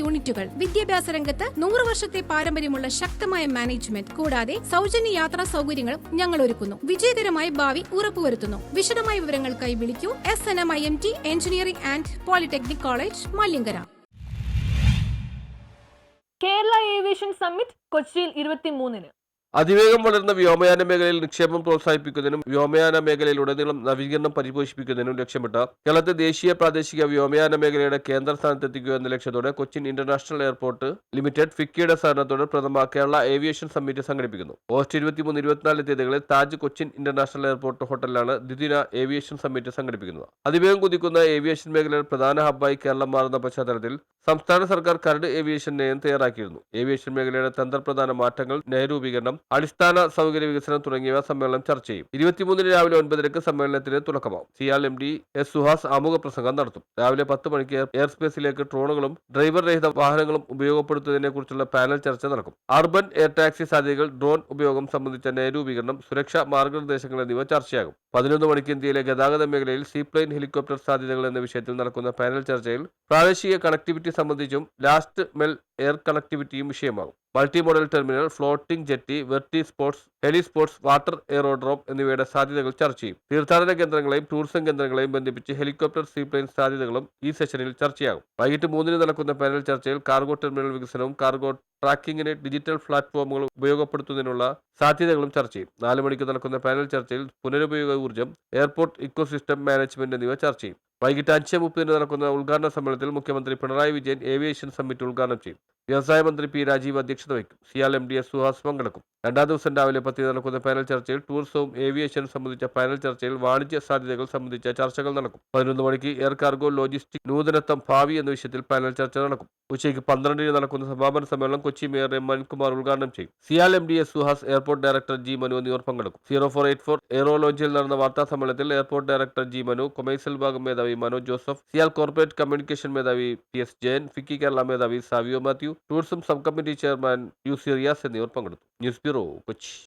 യൂണിറ്റുകൾ. വിദ്യാഭ്യാസ രംഗത്ത് നൂറ് വർഷത്തെ പാരമ്പര്യമുള്ള ശക്തമായ മാനേജ്മെന്റ്. കൂടാതെ സൗജന്യ യാത്രാ സൗകര്യങ്ങളും ഞങ്ങൾ ഒരുക്കുന്നു വിജയകരമായ ഭാവി ഉറപ്പുവരുത്തുന്നു. വിശദമായ വിവരങ്ങൾക്കായി വിളിക്കൂ. S N M I M T engineering and polytechnic college Malankara. Kerala aviation summit കൊച്ചിയിൽ ഇരുപത്തിമൂന്നിന്. അതിവേഗം വളരുന്ന വ്യോമയാന മേഖലയിൽ നിക്ഷേപം പ്രോത്സാഹിപ്പിക്കുന്നതിനും വ്യോമയാന മേഖലയിൽ ഉടനീളം നവീകരണം പരിപോഷിപ്പിക്കുന്നതിനും ലക്ഷ്യമിട്ട് കേരളത്തെ ദേശീയ പ്രാദേശിക വ്യോമയാന മേഖലയുടെ കേന്ദ്ര സ്ഥാനത്തെത്തിക്കുക എന്ന ലക്ഷ്യത്തോടെ കൊച്ചിൻ ഇന്റർനാഷണൽ എയർപോർട്ട് ലിമിറ്റഡ് ഫിക്കിയുടെ സഹകരണത്തോടെ പ്രഥമ കേരള ഏവിയേഷൻ സമ്മിറ്റ് സംഘടിപ്പിക്കുന്നു. ഓഗസ്റ്റ് ഇരുപത്തിമൂന്ന് ഇരുപത്തിനാല് തീയതികളിൽ താജ് കൊച്ചിൻ ഇന്റർനാഷണൽ എയർപോർട്ട് ഹോട്ടലിലാണ് ദ്വിദിന ഏവിയേഷൻ സമ്മിറ്റ് സംഘടിപ്പിക്കുന്നത്. അതിവേഗം കുതിക്കുന്ന ഏവിയേഷൻ മേഖലയുടെ പ്രധാന ഹബ്ബായി കേരളം മാറുന്ന പശ്ചാത്തലത്തിൽ സംസ്ഥാന സർക്കാർ കരട് ഏവിയേഷൻ നയം തയ്യാറാക്കിയിരുന്നു. ഏവിയേഷൻ മേഖലയുടെ തന്ത്രപ്രധാന മാറ്റങ്ങൾ നയരൂപീകരണം അടിസ്ഥാന സൗകര്യ വികസനം തുടങ്ങിയവ സമ്മേളനം ചർച്ച ചെയ്യും. ഇരുപത്തിമൂന്നിന് രാവിലെ ഒൻപതരക്ക് സമ്മേളനത്തിന് തുടക്കമാവും CIAL M D S Suhas ആമുഖ പ്രസംഗം നടത്തും. രാവിലെ പത്ത് മണിക്ക് എയർ സ്പേസിലേക്ക് ഡ്രോണുകളും ഡ്രൈവർ രഹിത വാഹനങ്ങളും ഉപയോഗപ്പെടുത്തുന്നതിനെ കുറിച്ചുള്ള പാനൽ ചർച്ച നടക്കും. അർബൻ എയർ ടാക്സി സാധ്യതകൾ ഡ്രോൺ ഉപയോഗം സംബന്ധിച്ച നയരൂപീകരണം സുരക്ഷാ മാർഗനിർദ്ദേശങ്ങൾ എന്നിവ ചർച്ചയാകും. പതിനൊന്ന് മണിക്ക് ഇന്ത്യയിലെ ഗതാഗത മേഖലയിൽ സീപ്ലെയിൻ ഹെലികോപ്റ്റർ സാധ്യതകൾ എന്ന വിഷയത്തിൽ നടക്കുന്ന പാനൽ ചർച്ചയിൽ പ്രാദേശിക കണക്ടിവിറ്റി സംബന്ധിച്ചും ലാസ്റ്റ് മെൽ എയർ കണക്ടിവിറ്റിയും വിഷയമാകും. Multi modal terminal floating jetty vertiports heliports water aerodrome എന്നിവയുടെ സാധ്യതകൾ ചർച്ച ചെയ്യും. തീർത്ഥാടന കേന്ദ്രങ്ങളെയും ടൂറിസം കേന്ദ്രങ്ങളെയും ബന്ധിപ്പിച്ച് ഹെലികോപ്റ്റർ സീപ്ലെയിൻ സാധ്യതകളും ഈ സെഷനിൽ ചർച്ചയാകും. വൈകിട്ട് മൂന്നിന് നടക്കുന്ന പാനൽ ചർച്ചയിൽ കാർഗോ ടെർമിനൽ വികസനവും കാർഗോ ട്രാക്കിങ്ങിന് ഡിജിറ്റൽ പ്ലാറ്റ്ഫോമുകൾ ഉപയോഗപ്പെടുത്തുന്നതിനുള്ള സാധ്യതകളും ചർച്ച ചെയ്യും. നാല് മണിക്ക് നടക്കുന്ന പാനൽ ചർച്ചയിൽ പുനരുപയോഗ ഊർജം എയർപോർട്ട് ഇക്കോസിസ്റ്റം മാനേജ്മെന്റ് എന്നിവ ചർച്ച ചെയ്യും. വൈകിട്ട് അഞ്ച് മുപ്പതിന് നടക്കുന്ന ഉദ്ഘാടന സമ്മേളനത്തിൽ മുഖ്യമന്ത്രി പിണറായി വിജയൻ ഏവിയേഷൻ സമ്മിറ്റ് ഉദ്ഘാടനം ചെയ്യും. വ്യവസായ മന്ത്രി പി രാജീവ് അധ്യക്ഷത വഹിക്കും. CIAL M D S Suhas പങ്കെടുക്കും. രണ്ടാം ദിവസം രാവിലെ പത്തിന് നടക്കുന്ന പാനൽ ചർച്ചയിൽ ടൂറിസവും ഏവിയേഷനും സംബന്ധിച്ച പാനൽ ചർച്ചയിൽ വാണിജ്യ സാധ്യതകൾ സംബന്ധിച്ച ചർച്ചകൾ നടക്കും. പതിനൊന്ന് മണിക്ക് എയർ കാർഗോ ലോജിസ്റ്റിക് നൂതനത്വം ഭാവി എന്ന വിഷയത്തിൽ പാനൽ ചർച്ച നടക്കും. ഉച്ചയ്ക്ക് പന്ത്രണ്ടിന് നടക്കുന്ന സമാപന സമ്മേളനം കൊച്ചി മേയർ എം മൻകുമാർ ഉദ്ഘാടനം ചെയ്യും. CIAL M D S Suhas airport director G Manu എന്നിവർ പങ്കെടുക്കും. Zero four eight four aero ലോഞ്ചിൽ നടന്ന വാർത്താ സമ്മേളനത്തിൽ airport director G Manu commercial വിഭാഗം മേധാവി മനോജ് ജോസഫ് സിയാൽ കോർപ്പറേറ്റ് കമ്മ്യൂണിക്കേഷൻ മേധാവി പി എസ് ജയൻ ഫിക്കി കേരള മേധാവി Savio Mathew tourism sub committee chairman U C Riyas എന്നിവർ പങ്കെടുത്തു. News bureau Kochi.